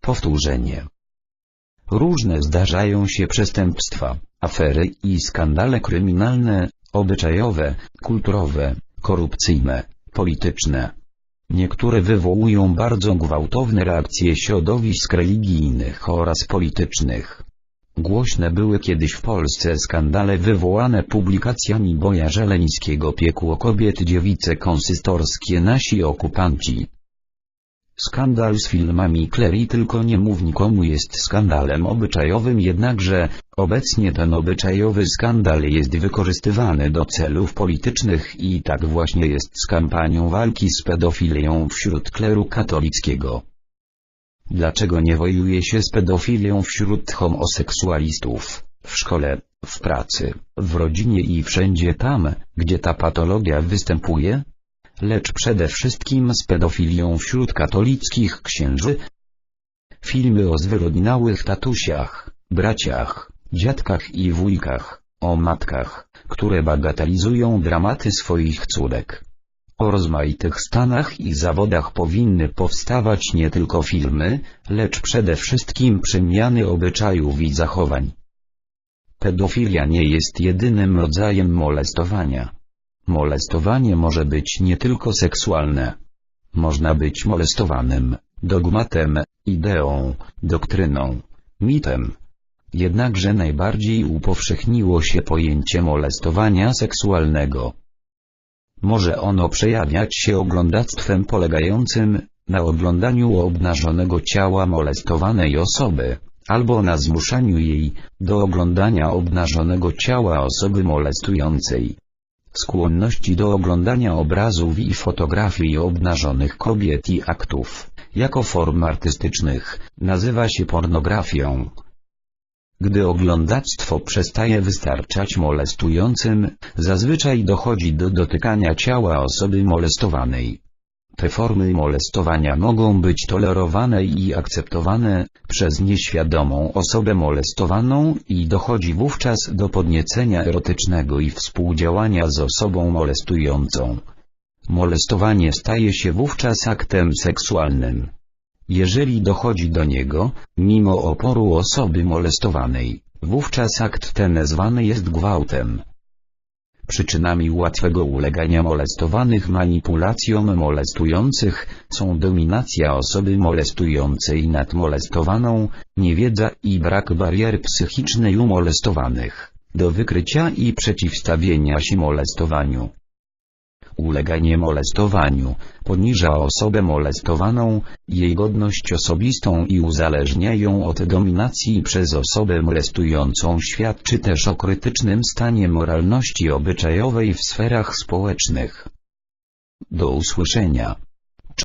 Powtórzenie. Różne zdarzają się przestępstwa, afery i skandale kryminalne, obyczajowe, kulturowe, korupcyjne, polityczne. Niektóre wywołują bardzo gwałtowne reakcje środowisk religijnych oraz politycznych. Głośne były kiedyś w Polsce skandale wywołane publikacjami Boja Żeleńskiego Piekło kobiet dziewice konsystorskie nasi okupanci. Skandal z filmami Clary tylko nie mów nikomu jest skandalem obyczajowym jednakże, obecnie ten obyczajowy skandal jest wykorzystywany do celów politycznych i tak właśnie jest z kampanią walki z pedofilią wśród kleru katolickiego. Dlaczego nie wojuje się z pedofilią wśród homoseksualistów, w szkole, w pracy, w rodzinie i wszędzie tam, gdzie ta patologia występuje? Lecz przede wszystkim z pedofilią wśród katolickich księży. Filmy o zwyrodniałych tatusiach, braciach, dziadkach i wujkach, o matkach, które bagatelizują dramaty swoich córek. O rozmaitych stanach i zawodach powinny powstawać nie tylko filmy, lecz przede wszystkim przemiany obyczajów i zachowań. Pedofilia nie jest jedynym rodzajem molestowania. Molestowanie może być nie tylko seksualne. Można być molestowanym, dogmatem, ideą, doktryną, mitem. Jednakże najbardziej upowszechniło się pojęcie molestowania seksualnego. Może ono przejawiać się oglądactwem polegającym na oglądaniu obnażonego ciała molestowanej osoby, albo na zmuszaniu jej do oglądania obnażonego ciała osoby molestującej skłonności do oglądania obrazów i fotografii obnażonych kobiet i aktów, jako form artystycznych, nazywa się pornografią. Gdy oglądactwo przestaje wystarczać molestującym, zazwyczaj dochodzi do dotykania ciała osoby molestowanej. Te formy molestowania mogą być tolerowane i akceptowane przez nieświadomą osobę molestowaną i dochodzi wówczas do podniecenia erotycznego i współdziałania z osobą molestującą. Molestowanie staje się wówczas aktem seksualnym. Jeżeli dochodzi do niego, mimo oporu osoby molestowanej, wówczas akt ten zwany jest gwałtem. Przyczynami łatwego ulegania molestowanych manipulacjom molestujących są dominacja osoby molestującej nad molestowaną, niewiedza i brak barier psychicznej u molestowanych, do wykrycia i przeciwstawienia się molestowaniu uleganie molestowaniu, poniża osobę molestowaną, jej godność osobistą i uzależnia ją od dominacji przez osobę molestującą świadczy też o krytycznym stanie moralności obyczajowej w sferach społecznych. Do usłyszenia.